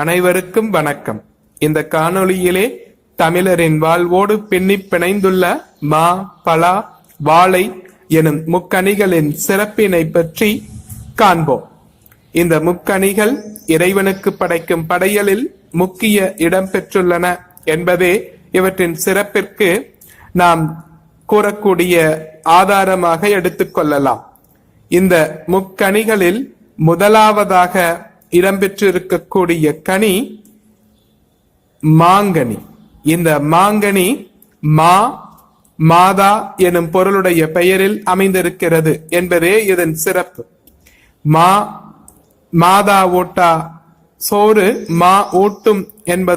அனைவருக்கும் வணக்கம். இந்த காணொளியிலே தமிழரின் வாழ்வோடு பின்னி பிணைந்துள்ள மா பலா வாழை எனும் முக்கணிகளின் சிறப்பினை பற்றி காண்போம். இந்த முக்கணிகள் இறைவனுக்கு படைக்கும் படையலில் முக்கிய இடம் பெற்றுள்ளன என்பதே இவற்றின் சிறப்பிற்கு நாம் கூறக்கூடிய ஆதாரமாக எடுத்துக்கொள்ளலாம் இந்த முக்கணிகளில் முதலாவதாக இடம்பெற்றிருக்கக்கூடிய கனி மாங்கனி. இந்த மாங்கனி மா மாதா எனும் பொருளுடைய பெயரில் அமைந்திருக்கிறது என்பதே இதன் சிறப்பு. மா மாதா ஓட்டா சோறு மா ஊட்டும் என்பது